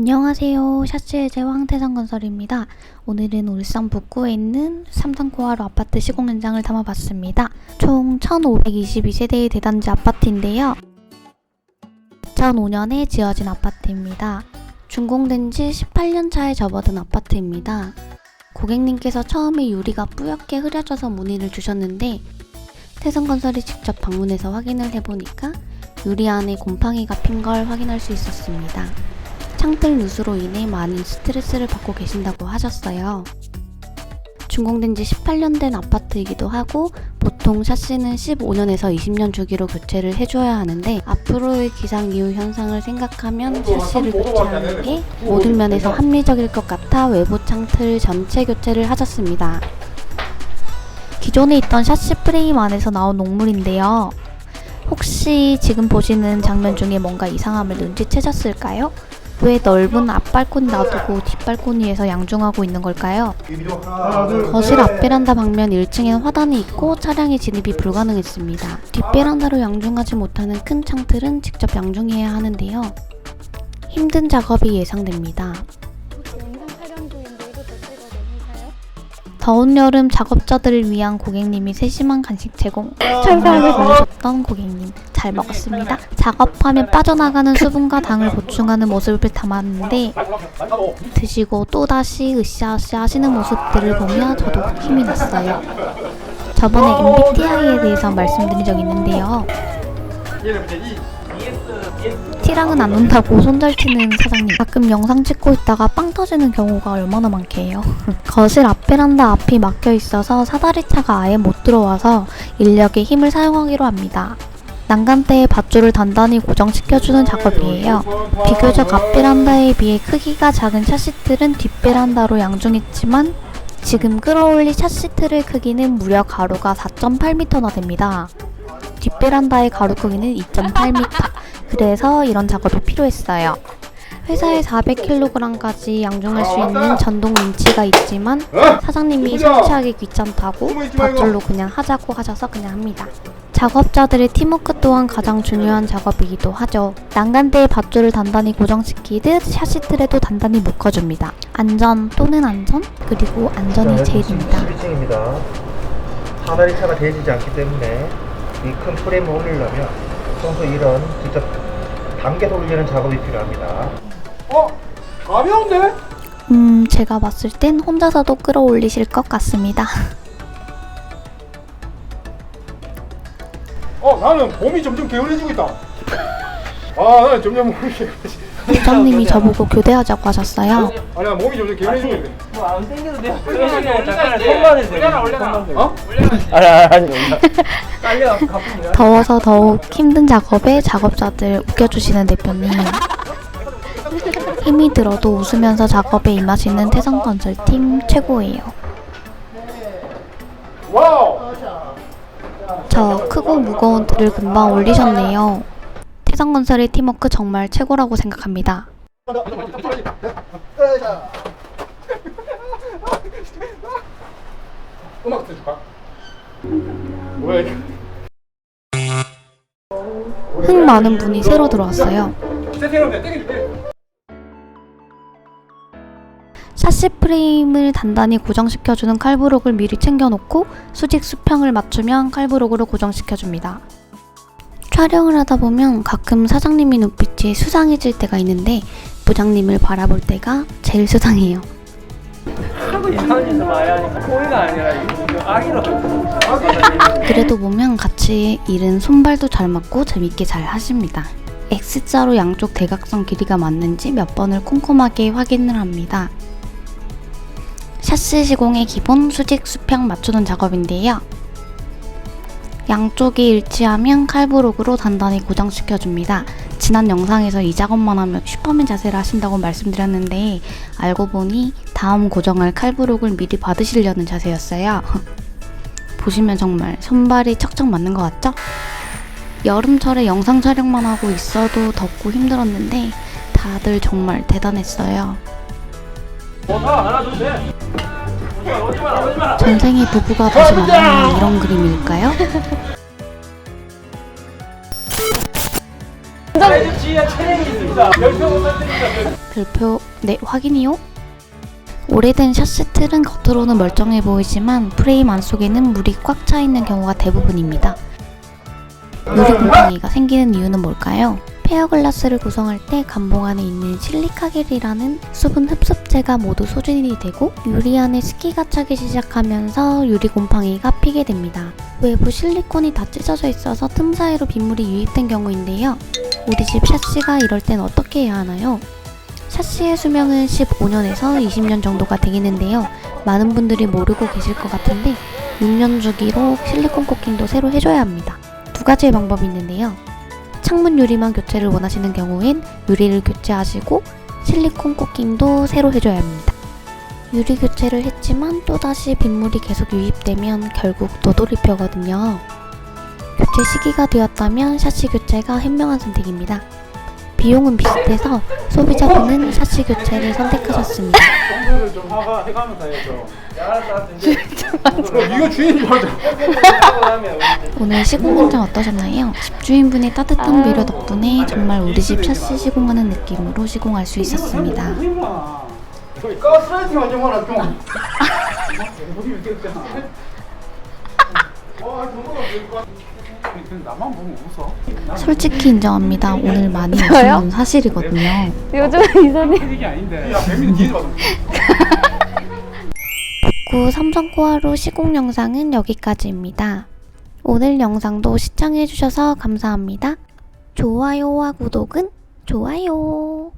안녕하세요. 샤츠의 황태산건설입니다. 오늘은 울산 북구에 있는 삼성코아로 아파트 시공 현장을 담아봤습니다. 총 1522세대의 대단지 아파트인데요. 2005년에 지어진 아파트입니다. 준공된 지 18년 차에 접어든 아파트입니다. 고객님께서 처음에 유리가 뿌옇게 흐려져서 문의를 주셨는데 태성건설이 직접 방문해서 확인을 해보니까 유리 안에 곰팡이가 핀 걸 확인할 수 있었습니다. 창틀 누수로 인해 많은 스트레스를 받고 계신다고 하셨어요. 준공된 지 18년 된 아파트이기도 하고 보통 샤시는 15년에서 20년 주기로 교체를 해줘야 하는데 앞으로의 기상 이후 현상을 생각하면 샤시를 교체하는 게 모든 면에서 합리적일 것 같아 외부 창틀 전체 교체를 하셨습니다. 기존에 있던 샤시 프레임 안에서 나온 녹물인데요. 혹시 지금 보시는 장면 중에 뭔가 이상함을 눈치채셨을까요? 왜 넓은 앞발코니 놔두고 뒷발코니에서 양중하고 있는 걸까요? 거실 앞베란다 방면 1층엔 화단이 있고 차량의 진입이 불가능했습니다. 뒷베란다로 양중하지 못하는 큰 창틀은 직접 양중해야 하는데요. 힘든 작업이 예상됩니다. 더운 여름 작업자들을 위한 고객님이 세심한 간식 제공 보내줬던 고객님 잘 먹었습니다. 작업하면 빠져나가는 수분과 당을 보충하는 모습을 담았는데 드시고 또다시 으쌰으쌰 하시는 모습들을 보며 저도 힘이 났어요. 저번에 MBTI에 대해서 말씀드린 적 있는데요. 티랑은 안 논다고 손절치는 사장님. 가끔 영상 찍고 있다가 빵 터지는 경우가 얼마나 많게요. 거실 앞베란다 앞이 막혀 있어서 사다리 차가 아예 못 들어와서 인력의 힘을 사용하기로 합니다. 난간대에 밧줄을 단단히 고정시켜주는 작업이에요. 비교적 앞베란다에 비해 크기가 작은 샤시틀은 뒷베란다로 양중했지만 지금 끌어올린 샤시틀의 크기는 무려 가로가 4.8m나 됩니다. 뒷베란다의 가로 크기는 2.8m. 그래서 이런 작업이 필요했어요. 회사에 400kg까지 양중할 수 있는 전동 윈치가 있지만 사장님이 설치하기 귀찮다고 밧줄로 그냥 하자고 하셔서 그냥 합니다. 작업자들의 팀워크 또한 가장 중요한 작업이기도 하죠. 난간대에 밧줄을 단단히 고정시키듯 샤시틀에도 단단히 묶어줍니다. 안전 또는 안전 그리고 안전이 제일입니다. 12층입니다. 사다리 차가 대지지 않기 때문에 이 큰 프레임을 올리려면 평소 이런 직접 당겨서 올리는 작업이 필요합니다. 어? 가벼운데? 음, 제가 봤을 땐 혼자서도 끌어올리실 것 같습니다. 나는 몸이 점점 게을러지고 있다 아 나는 점점 몸이 게을러지 부장님이 저보고 교대하자고 하셨어요. 아니 나 몸이 점점 게을러지고 있네 뭐안 땡겨도 돼요. 그러시면 잠깐 손만 해주세요. 손만 어? 아니 아니 아니. 딸려 가품이야. 더워서 더욱 힘든 작업에 작업자들 웃겨주시는 대표님. 힘이 들어도 웃으면서 작업에 임하시는 태성 건설팀 최고예요. 저 크고 무거운 틀을 금방 올리셨네요. 태성건설의 팀워크 정말 최고라고 생각합니다. 음악 틀어줄까? 흥 많은 분이 새로 들어왔어요. 세팅하면 돼 땡겨줄게 샤시 프레임을 단단히 고정시켜주는 칼브록을 미리 챙겨놓고 수직 수평을 맞추면 칼브록으로 고정시켜줍니다. 촬영을 하다 보면 가끔 사장님이 눈빛이 수상해질 때가 있는데 부장님을 바라볼 때가 제일 수상해요. 그래도 보면 같이 일은 손발도 잘 맞고 재밌게 잘 하십니다. X자로 양쪽 대각선 길이가 맞는지 몇 번을 꼼꼼하게 확인을 합니다. 샤시 시공의 기본 수직 수평 맞추는 작업인데요. 양쪽이 일치하면 칼브록으로 단단히 고정시켜줍니다. 지난 영상에서 이 작업만 하면 슈퍼맨 자세를 하신다고 말씀드렸는데 알고 보니 다음 고정할 칼브록을 미리 받으시려는 자세였어요. 보시면 정말 손발이 척척 맞는 것 같죠? 여름철에 영상 촬영만 하고 있어도 덥고 힘들었는데 다들 정말 대단했어요. 마라 오지 마라. 전생의 부부가 다시 만나는 이런 그림일까요? 별표 네 확인이요. 오래된 샤시 틀은 겉으로는 멀쩡해 보이지만 프레임 안속에는 물이 꽉 차 있는 경우가 대부분입니다. 유리 곰팡이가 생기는 이유는 뭘까요? 페어글라스를 구성할 때 감봉 안에 있는 실리카겔이라는 수분 흡습제가 모두 소진이 되고 유리 안에 습기가 차기 시작하면서 유리 곰팡이가 피게 됩니다. 외부 실리콘이 다 찢어져 있어서 틈 사이로 빗물이 유입된 경우인데요. 우리 집 샤시가 이럴 땐 어떻게 해야 하나요? 샤시의 수명은 15년에서 20년 정도가 되겠는데요. 많은 분들이 모르고 계실 것 같은데 6년 주기로 실리콘 코팅도 새로 해줘야 합니다. 두 가지의 방법이 있는데요. 창문 유리만 교체를 원하시는 경우엔 유리를 교체하시고 실리콘 코팅도 새로 해줘야 합니다. 유리 교체를 했지만 또다시 빗물이 계속 유입되면 결국 노돌이표거든요. 교체 시기가 되었다면 샤시 교체가 현명한 선택입니다. 비용은 비슷해서 소비자분은 샤시 교체를 선택하셨습니다. 청소를 좀 하가 해가면서 해야죠. 이거 주인이 맞아. 오늘 시공 현장 어떠셨나요? 집주인분의 따뜻한 배려 덕분에 정말 우리 집 샤시 시공하는 느낌으로 시공할 수 있었습니다. 가스라이팅 완전 많아 좀. 나만 보면 웃어. 솔직히 인정합니다. 오늘 많이 웃은 저요? 사실이거든요. 네. 요즘 이사님 이게 아, 아닌데. 야, 배민 뒤에 봐. 구 삼성코아로 시공 영상은 여기까지입니다. 오늘 영상도 시청해주셔서 감사합니다. 좋아요와 구독은 좋아요.